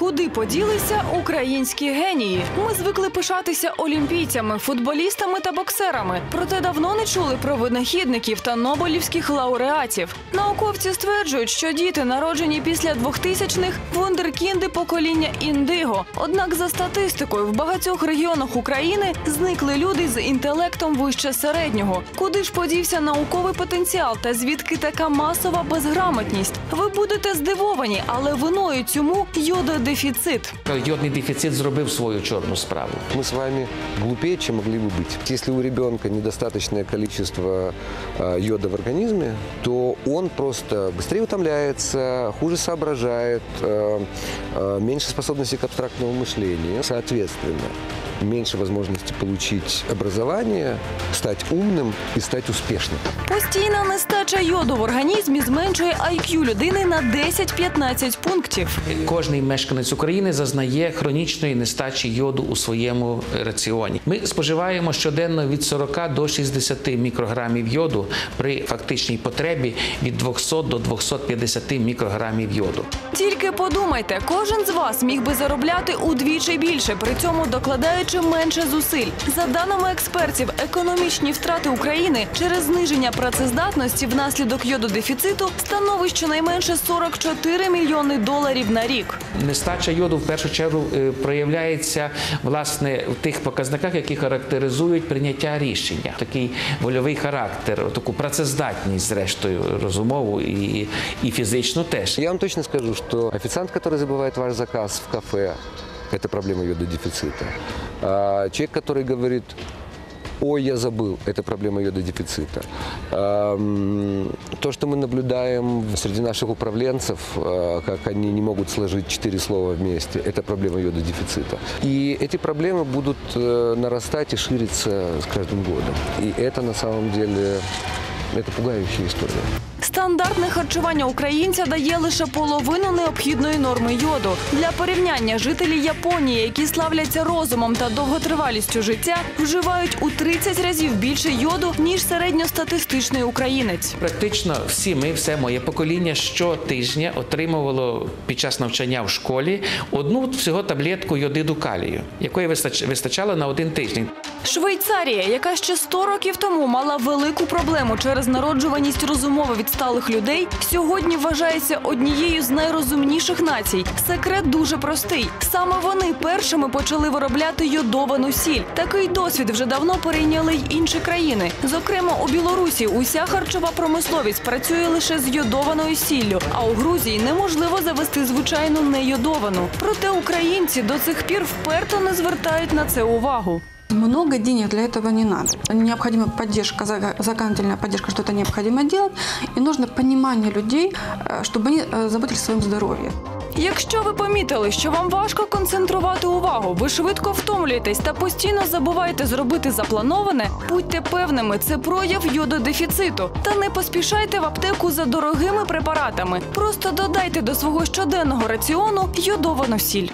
Куди поділися українські генії? Ми звикли пишатися олімпійцями, футболістами та боксерами. Проте давно не чули про винахідників та нобелівських лауреатів. Науковці стверджують, що діти, народжені після 2000-х, вундеркінди покоління індиго. Однак, за статистикою, в багатьох регіонах України зникли люди з інтелектом вище середнього. Куди ж подівся науковий потенціал та звідки така масова безграмотність? Ви будете здивовані, але виною цьому йододефіцит. Йодний дефіцит зробив свою чорну справу. Мы с вами глупее, чем могли бы быть. Если у ребенка недостаточное количество э, йода в организме, то он просто быстрее утомляется, хуже соображает, э, э, меньше способности к абстрактному мышлению. Соответственно, меньше возможности получить образование, стать умным и стать успешным. Постійна нестача йоду в організмі зменшує IQ людини на 10-15 пунктів. Кожний мешканець України зазнає хронічної нестачі йоду у своєму раціоні. Ми споживаємо щоденно від 40 до 60 мікрограмів йоду при фактичній потребі від 200 до 250 мікрограмів йоду. Тільки подумайте, кожен з вас міг би заробляти удвічі більше, при цьому докладаючи менше зусиль. За даними експертів, економічні втрати України через зниження працездатності внаслідок йододефіциту становить щонайменше 44 мільйони доларів на рік. Нестача йоду в першу чергу е, проявляється власне в тих показниках, які характеризують прийняття рішення, такий вольовий характер, таку працездатність, зрештою, розумову і, і фізичну теж. Я вам точно скажу, что официант, который забывает ваш заказ в кафе, это проблема йододефицита. А человек, который говорит, ой, я забыл, это проблема йододефицита. То, что мы наблюдаем среди наших управленцев, а, как они не могут сложить четыре слова вместе, это проблема йододефицита. И эти проблемы будут э, нарастать и шириться с каждым годом. И это на самом деле, это пугающая история. Стандартне харчування українця дає лише половину необхідної норми йоду. Для порівняння жителі Японії, які славляться розумом та довготривалістю життя, вживають у 30 разів більше йоду ніж середньостатистичний українець. Практично всі ми, все моє покоління щотижня отримувало під час навчання в школі одну всього таблетку йодиду калію, якої вистач- вистачало на один тиждень. Швейцарія, яка ще 100 років тому мала велику проблему через народжуваність розумово відсталих людей, сьогодні вважається однією з найрозумніших націй. Секрет дуже простий. Саме вони першими почали виробляти йодовану сіль. Такий досвід вже давно перейняли й інші країни. Зокрема, у Білорусі уся харчова промисловість працює лише з йодованою сіллю, а у Грузії неможливо завести звичайну нейодовану. Проте українці до цих пір вперто не звертають на це увагу. Много денег для этого не надо. Необходима поддержка, за- законодательная поддержка, что это необходимо делать. И нужно понимание людей, э, чтобы они э, заботились о своем здоровье. Якщо ви помітили, що вам важко концентрувати увагу, ви швидко втомлюєтесь та постійно забуваєте зробити заплановане, будьте певними, це прояв йододефіциту. Та не поспішайте в аптеку за дорогими препаратами. Просто додайте до свого щоденного раціону йодовану сіль.